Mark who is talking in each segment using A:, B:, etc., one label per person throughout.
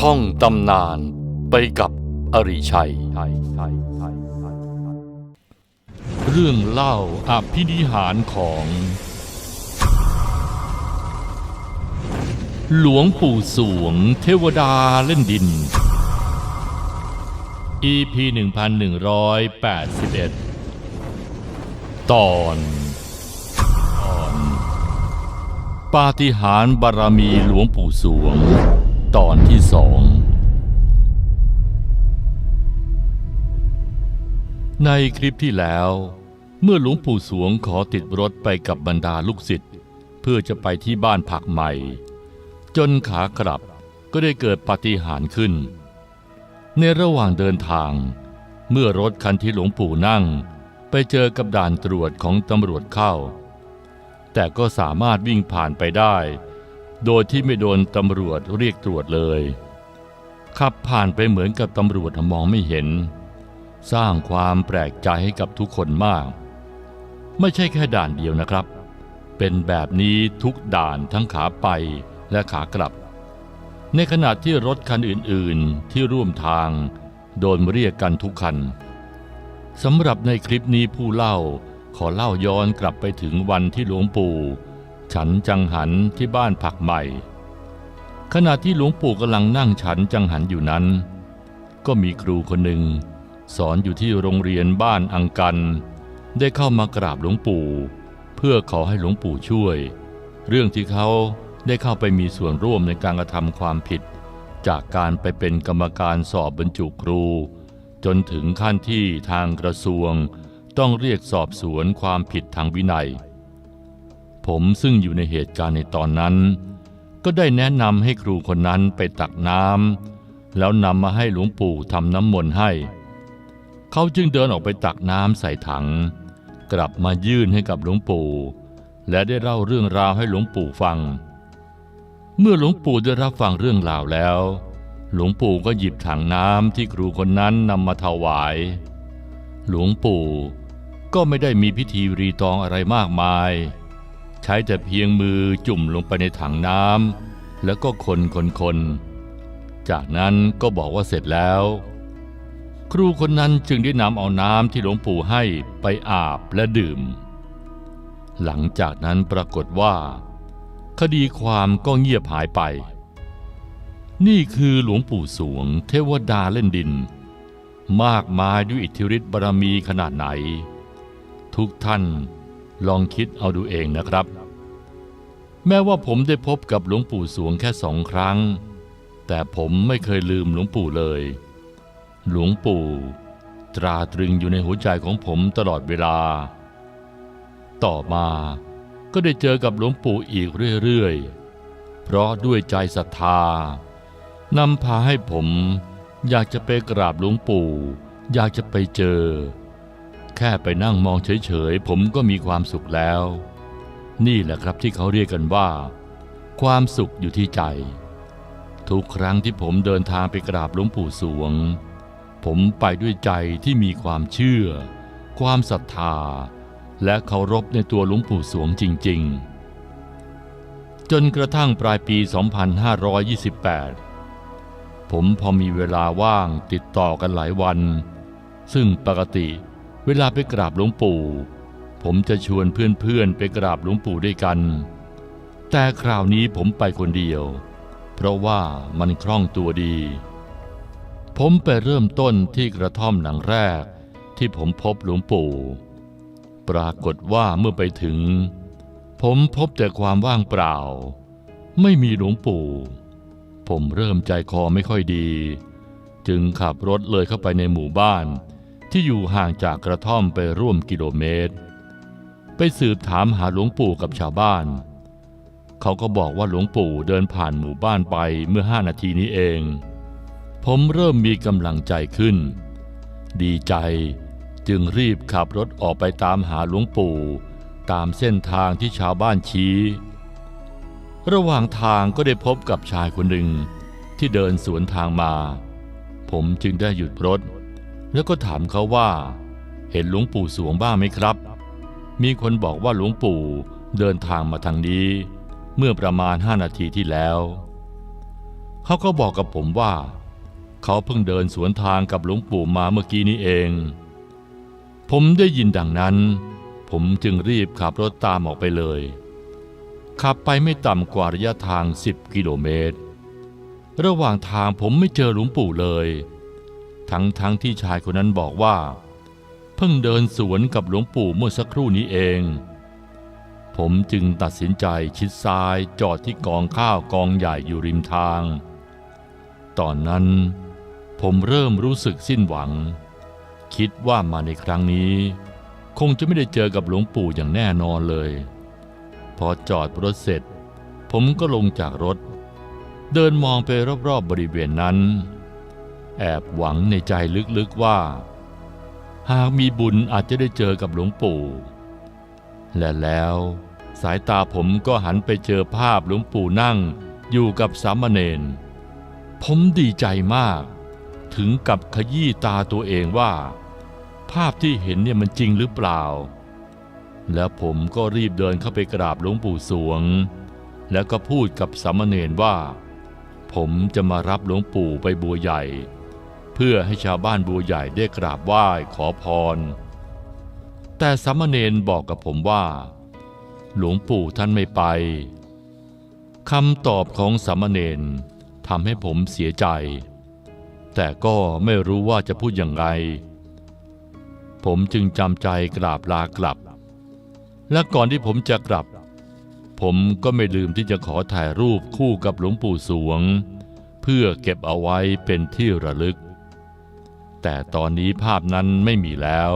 A: ท่องตำนานไปกับอริชัย เรื่องเล่าอภินิหารของ หลวงปู่สวงเทวดาเล่นดิน EP 1181 ตอนตอนปาฏิหาริย์บารมีหลวงปู่สวง ตอนที่สองในคลิปที่แล้ว เมื่อหลวงปู่สวงขอติดรถไปกับบรรดาลูกศิษย์เพื่อจะไปที่บ้านผักใหม่ จนขากลับก็ได้เกิดปาฏิหาริย์ขึ้น ในระหว่างเดินทาง เมื่อรถคันที่หลวงปู่นั่ง ไปเจอกับด่านตรวจของตำรวจเข้า แต่ก็สามารถวิ่งผ่านไปได้ โดยที่ไม่โดนตำรวจเรียกตรวจเลย ขับผ่านไปเหมือนกับตำรวจมองไม่เห็น สร้างความแปลกใจให้กับทุกคนมาก ไม่ใช่แค่ด่านเดียวนะครับ เป็นแบบนี้ทุกด่านทั้งขาไปและขากลับ ในขณะที่รถคันอื่นๆที่ร่วมทาง โดนเรียกกันทุกคันสำหรับในคลิปนี้ผู้เล่าขอเล่าย้อนกลับไปถึงวันที่หลวงปู่ ฉันจังหันที่บ้านผักใหม่ ขณะที่หลวงปู่กำลังนั่งฉันจังหันอยู่นั้น ก็มีครูคนหนึ่ง สอนอยู่ที่โรงเรียนบ้านอังกัน ได้เข้ามากราบหลวงปู่ เพื่อขอให้หลวงปู่ช่วย เรื่องที่เขาได้เข้าไปมีส่วนร่วมในการกระทำความผิด จากการไปเป็นกรรมการสอบบรรจุครู จนถึงขั้นที่ทางกระทรวง ต้องเรียกสอบสวนความผิดทางวินัย ผมซึ่งอยู่ในเหตุการณ์ในตอนนั้น ก็ได้แนะนำให้ครูคนนั้นไปตักน้ำแล้วนำมาให้หลวงปู่ทำน้ำมนต์ให้ เขาจึงเดินออกไปตักน้ำใส่ถัง กลับมายื่นให้กับหลวงปู่ และได้เล่าเรื่องราวให้หลวงปู่ฟัง เมื่อหลวงปู่ได้รับฟังเรื่องราวแล้ว หลวงปู่ก็หยิบถังน้ำที่ครูคนนั้นนำมาถวาย หลวงปู่ก็ไม่ได้มีพิธีรีตองอะไรมากมาย ใช้แต่เพียงมือจุ่มลงไปในถังน้ำแล้วก็คนคนคนจากนั้นก็บอกว่าเสร็จแล้ว ครูคนนั้นจึงได้นำเอาน้ำที่หลวงปู่ให้ไปอาบและดื่ม หลังจากนั้นปรากฏว่า คดีความก็เงียบหายไป นี่คือหลวงปู่สวงเทวดาเล่นดิน มากมายด้วยอิทธิฤทธิบารมีขนาดไหน ทุกท่าน ลองคิดเอาดูเองนะครับ แม้ว่าผมได้พบกับหลวงปู่สวงแค่สองครั้ง แต่ผมไม่เคยลืมหลวงปู่เลย หลวงปู่ ตราตรึงอยู่ในหัวใจของผมตลอดเวลา ต่อมาก็ได้เจอกับหลวงปู่อีกเรื่อยๆ เพราะด้วยใจศรัทธานำพาให้ผมอยากจะไปกราบหลวงปู่ อยากจะไปเจอ แค่ไปนั่งมองเฉยๆ ผมก็มีความสุขแล้ว นี่แหละครับที่เขาเรียกกันว่า ความสุขอยู่ที่ใจ ทุกครั้งที่ผมเดินทางไปกราบหลวงปู่สวง ผมไปด้วยใจที่มีความเชื่อ ความศรัทธา และเคารพในตัวหลวงปู่สวงจริง ๆ จนกระทั่งปลายปี 2528 ผมพอมีเวลาว่างติดต่อกันหลายวัน ซึ่งปกติ เวลาไปกราบหลวงปู่ ผมจะชวนเพื่อนๆไปกราบหลวงปู่ด้วยกัน แต่คราวนี้ผมไปคนเดียว เพราะว่ามันคล่องตัวดี ผมไปเริ่มต้นที่กระท่อมหลังแรกที่ผมพบหลวงปู่ ปรากฏว่าเมื่อไปถึง ผมพบแต่ความว่างเปล่า ไม่มีหลวงปู่ ผมเริ่มใจคอไม่ค่อยดี จึงขับรถเลยเข้าไปในหมู่บ้าน ที่อยู่ห่างจากกระท่อมไปร่วมกิโลเมตร ไปสืบถามหาหลวงปู่กับชาวบ้าน เขาก็บอกว่าหลวงปู่เดินผ่านหมู่บ้านไปเมื่อห้านาทีนี้เอง ผมเริ่มมีกำลังใจขึ้น ดีใจจึงรีบขับรถออกไปตามหาหลวงปู่ ตามเส้นทางที่ชาวบ้านชี้ ระหว่างทางก็ได้พบกับชายคนหนึ่งที่เดินสวนทางมา ผมจึงได้หยุดรถ แล้วก็ถามเขาว่า เห็นหลวงปู่สวงบ้างไหมครับ มีคนบอกว่าหลวงปู่เดินทางมาทางนี้ เมื่อประมาณห้านาทีที่แล้ว เขาก็บอกกับผมว่า เขาเพิ่งเดินสวนทางกับหลวงปู่มาเมื่อกี้นี้เอง ผมได้ยินดังนั้น ผมจึงรีบขับรถตามออกไปเลย ขับไปไม่ต่ำกว่าระยะทาง 10 กิโลเมตร ระหว่างทางผมไม่เจอหลวงปู่เลย ทั้งทั้งที่ชายคนนั้นบอกว่า เพิ่งเดินสวนกับหลวงปู่เมื่อสักครู่นี้เอง ผมจึงตัดสินใจชิดซ้ายจอดที่กองข้าวกองใหญ่อยู่ริมทาง ตอนนั้นผมเริ่มรู้สึกสิ้นหวัง คิดว่ามาในครั้งนี้ คงจะไม่ได้เจอกับหลวงปู่อย่างแน่นอนเลย พอจอดรถเสร็จ ผมก็ลงจากรถ เดินมองไปรอบๆบบริเวณนั้น แอบหวังในใจลึกๆว่า หากมีบุญอาจจะได้เจอกับหลวงปู่ และแล้วสายตาผมก็หันไปเจอภาพหลวงปู่นั่งอยู่กับสามเณร ผมดีใจมาก ถึงกับขยี้ตาตัวเองว่า ภาพที่เห็นเนี่ยมันจริงหรือเปล่า แล้วผมก็รีบเดินเข้าไปกราบหลวงปู่สวง แล้วก็พูดกับสามเณรว่า ผมจะมารับหลวงปู่ไปบัวใหญ่ เพื่อให้ชาวบ้านบัวใหญ่ได้กราบไหว้ขอพร แต่สามเณรบอกกับผมว่า หลวงปู่ท่านไม่ไปคำตอบของสามเณรทำให้ผมเสียใจ แต่ก็ไม่รู้ว่าจะพูดอย่างไร ผมจึงจำใจกราบลากลับ และก่อนที่ผมจะกลับ ผมก็ไม่ลืมที่จะขอถ่ายรูปคู่กับหลวงปู่สวง เพื่อเก็บเอาไว้เป็นที่ระลึก แต่ตอนนี้ภาพนั้นไม่มีแล้ว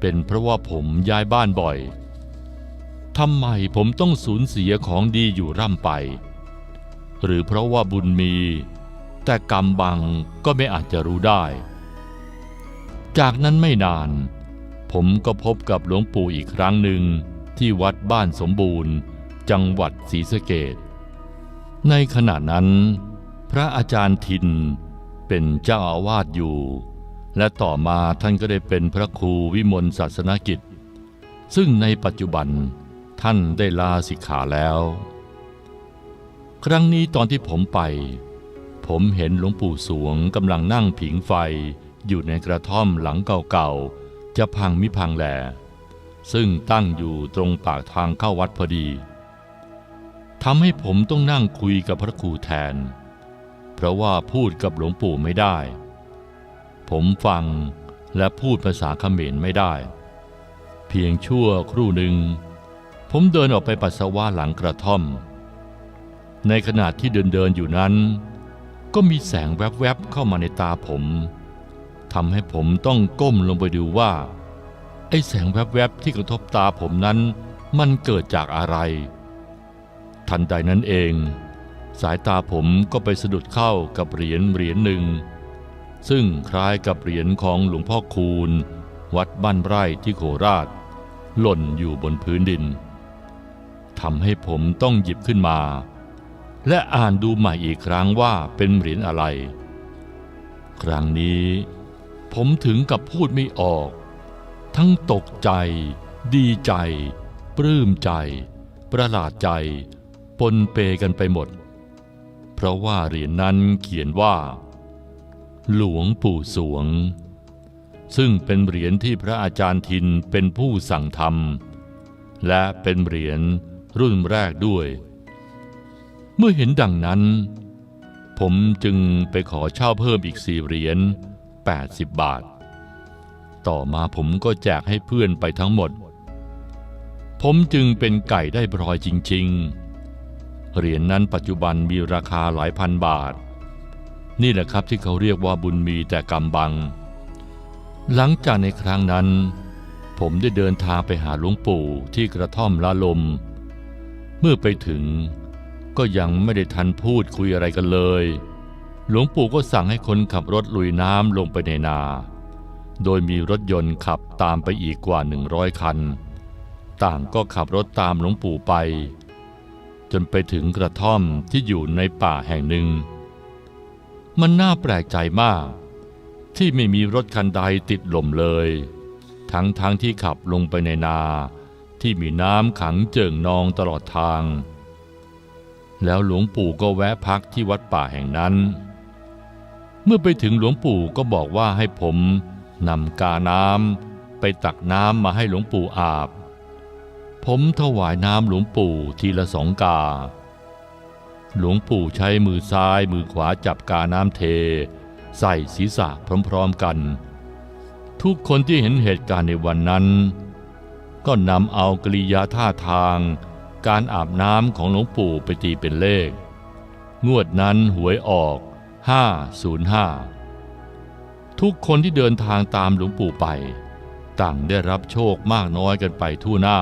A: เป็นเพราะว่าผมย้ายบ้านบ่อยทำไมผมต้องสูญเสียของดีอยู่ร่ำไป หรือเพราะว่าบุญมี แต่กรรมบังก็ไม่อาจจะรู้ได้ จากนั้นไม่นาน ผมก็พบกับหลวงปู่อีกครั้งหนึ่งที่วัดบ้านสมบูรณ์ จังหวัดศรีสะเกดในขณะนั้น พระอาจารย์ทิน เป็นเจ้าอาวาสอยู่ และต่อมาท่านก็ได้เป็นพระครูวิมลศาสนกิจ ซึ่งในปัจจุบันท่านได้ลาสิกขาแล้ว ครั้งนี้ตอนที่ผมไป ผมเห็นหลวงปู่สวงกำลังนั่งผิงไฟอยู่ในกระท่อมหลังเก่าๆ จะพังมิพังแหลซึ่งตั้งอยู่ตรงปากทางเข้าวัดพอดีทำให้ผมต้องนั่งคุยกับพระครูแทน เพราะว่าพูดกับหลวงปู่ไม่ได้ ผมฟังและพูดภาษาเขมรไม่ได้ เพียงชั่วครู่หนึ่ง ผมเดินออกไปปัสสาวะหลังกระท่อม ในขณะที่เดินเดินอยู่นั้น ก็มีแสงแวบๆเข้ามาในตาผมทำให้ผมต้องก้มลงไปดูว่า ไอ้แสงแวบๆที่กระทบตาผมนั้นมันเกิดจากอะไร ทันใดนั้นเอง สายตาผมก็ไปสะดุดเข้ากับเหรียญเหรียญหนึ่ง ซึ่งคล้ายกับเหรียญของหลวงพ่อคูณ วัดบ้านไร่ที่โคราช หล่นอยู่บนพื้นดินทำให้ผมต้องหยิบขึ้นมา และอ่านดูใหม่อีกครั้งว่าเป็นเหรียญอะไร ครั้งนี้ผมถึงกับพูดไม่ออก ทั้งตกใจ ดีใจ ปลื้มใจ ประหลาดใจ ปนเปกันไปหมด เพราะว่าเหรียญนนั้นเขียนว่า หลวงปู่สวง ซึ่งเป็นเหรียญที่พระอาจารย์ทินเป็นผู้สั่งทำและเป็นเหรียญรุ่นแรกด้วย เมื่อเห็นดังนั้น ผมจึงไปขอเช่าเพิ่มอีกสี่เหรียญ80 บาท ต่อมาผมก็แจกให้เพื่อนไปทั้งหมด ผมจึงเป็นไก่ได้บรอยจริง ๆ เหรียญนนั้นปัจจุบันมีราคาหลายพันบาท นี่แหละครับที่เขาเรียกว่าบุญมีแต่กำบัง หลังจากในครั้งนั้น ผมได้เดินทางไปหาหลวงปู่ที่กระท่อมละลม เมื่อไปถึงก็ยังไม่ได้ทันพูดคุยอะไรกันเลย หลวงปู่ก็สั่งให้คนขับรถลุยน้ำลงไปในนา โดยมีรถยนต์ขับตามไปอีกกว่าหนึ่งร้อยคัน ต่างก็ขับรถตามหลวงปู่ไป จนไปถึงกระท่อมที่อยู่ในป่าแห่งหนึ่ง มันน่าแปลกใจมาก ที่ไม่มีรถคันใดติดลมเลย ทั้งทางที่ขับลงไปในนาที่มีน้ำขังเจิ่งนองตลอดทาง แล้วหลวงปู่ก็แวะพักที่วัดป่าแห่งนั้น เมื่อไปถึงหลวงปู่ก็บอกว่าให้ผมนำกาน้ำไปตักน้ำมาให้หลวงปู่อาบ ผมถวายน้ำหลวงปู่ทีละสองกา หลวงปู่ใช้มือซ้ายมือขวาจับกาน้ำเท ใส่ศีรษะพร้อมๆกัน ทุกคนที่เห็นเหตุการณ์ในวันนั้น ก็นำเอากริยาท่าทาง การอาบน้ำของหลวงปู่ไปตีเป็นเลข งวดนั้นหวยออก 505 ทุกคนที่เดินทางตามหลวงปู่ไป ต่างได้รับโชคมากน้อยกันไปทั่วหน้า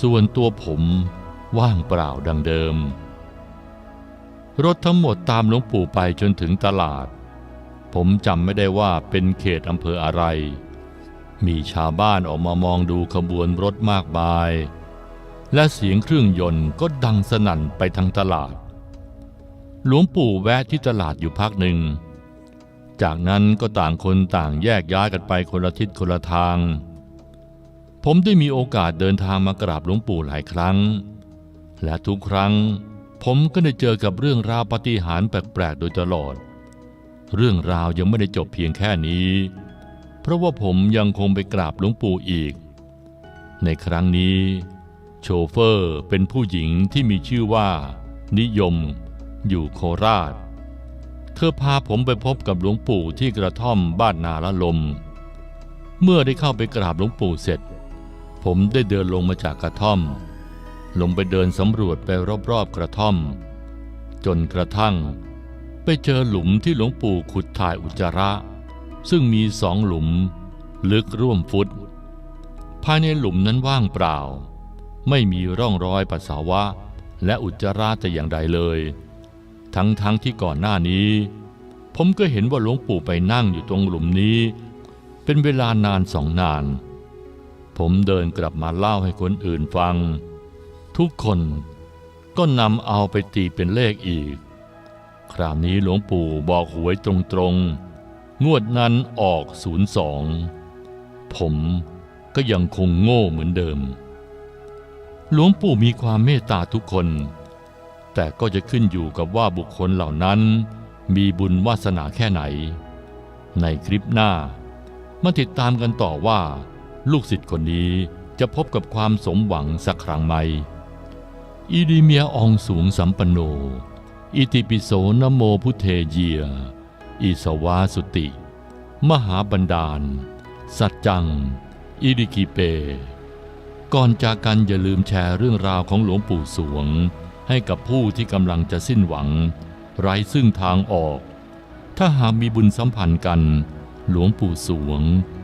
A: ส่วนตัวผมว่างเปล่าดังเดิม รถทั้งหมดตามหลวงปู่ไปจนถึงตลาด ผมจำไม่ได้ว่าเป็นเขตอำเภออะไร มีชาวบ้านออกมามองดูขบวนรถมากมาย และเสียงเครื่องยนต์ก็ดังสนั่นไปทั้งตลาด หลวงปู่แวะที่ตลาดอยู่พักหนึ่ง จากนั้นก็ต่างคนต่างแยกย้ายกันไปคนละทิศคนละทาง ผมได้มีโอกาสเดินทางมากราบหลวงปู่หลายครั้ง และทุกครั้งผมก็ได้เจอกับเรื่องราวปฏิหารแปลกๆโดยตลอด เรื่องราวยังไม่ได้จบเพียงแค่นี้ เพราะว่าผมยังคงไปกราบหลวงปู่อีก ในครั้งนี้ โชเฟอร์เป็นผู้หญิงที่มีชื่อว่า นิยม อยู่โคราช เธอพาผมไปพบกับหลวงปู่ที่กระท่อมบ้านนาละลม เมื่อได้เข้าไปกราบหลวงปู่เสร็จ ผมได้เดินลงมาจากกระท่อม ลงไปเดินสำรวจไปรอบๆกระท่อม จนกระทั่ง ไปเจอหลุมที่หลวงปู่ขุดถ่ายอุจจาระ ซึ่งมีสองหลุม ลึกร่วมฟุต ภายในหลุมนั้นว่างเปล่า ไม่มีร่องรอยปัสสาวะ และอุจจาระแต่อย่างใดเลย ทั้งๆทที่ก่อนหน้านี้ ผมก็เห็นว่าหลวงปู่ไปนั่งอยู่ตรงหลุมนี้ เป็นเวลานานสองนาน ผมเดินกลับมาเล่าให้คนอื่นฟัง ทุกคนก็นำเอาไปตีเป็นเลขอีก คราวนี้หลวงปู่บอกหวยตรงๆ งวดนั้นออก02ผมก็ยังคงโง่เหมือนเดิม หลวงปู่มีความเมตตาทุกคน แต่ก็จะขึ้นอยู่กับว่าบุคคลเหล่านั้น มีบุญวาสนาแค่ไหน ในคลิปหน้ามาติดตามกันต่อว่า ลูกศิษย์คนนี้จะพบกับความสมหวังสักครั้งไหม อีดีเมียอองสูงสัมปันโน อิติปิโสนโมพุเทเยีย อิสวาสุติ มหาบันดาล สัจจัง อิริกิเป ก่อนจากกันอย่าลืมแชร์เรื่องราวของหลวงปู่สวง ให้กับผู้ที่กำลังจะสิ้นหวัง ไร้ซึ่งทางออก ถ้าหากมีบุญสัมพันธ์กัน หลวงปู่สวง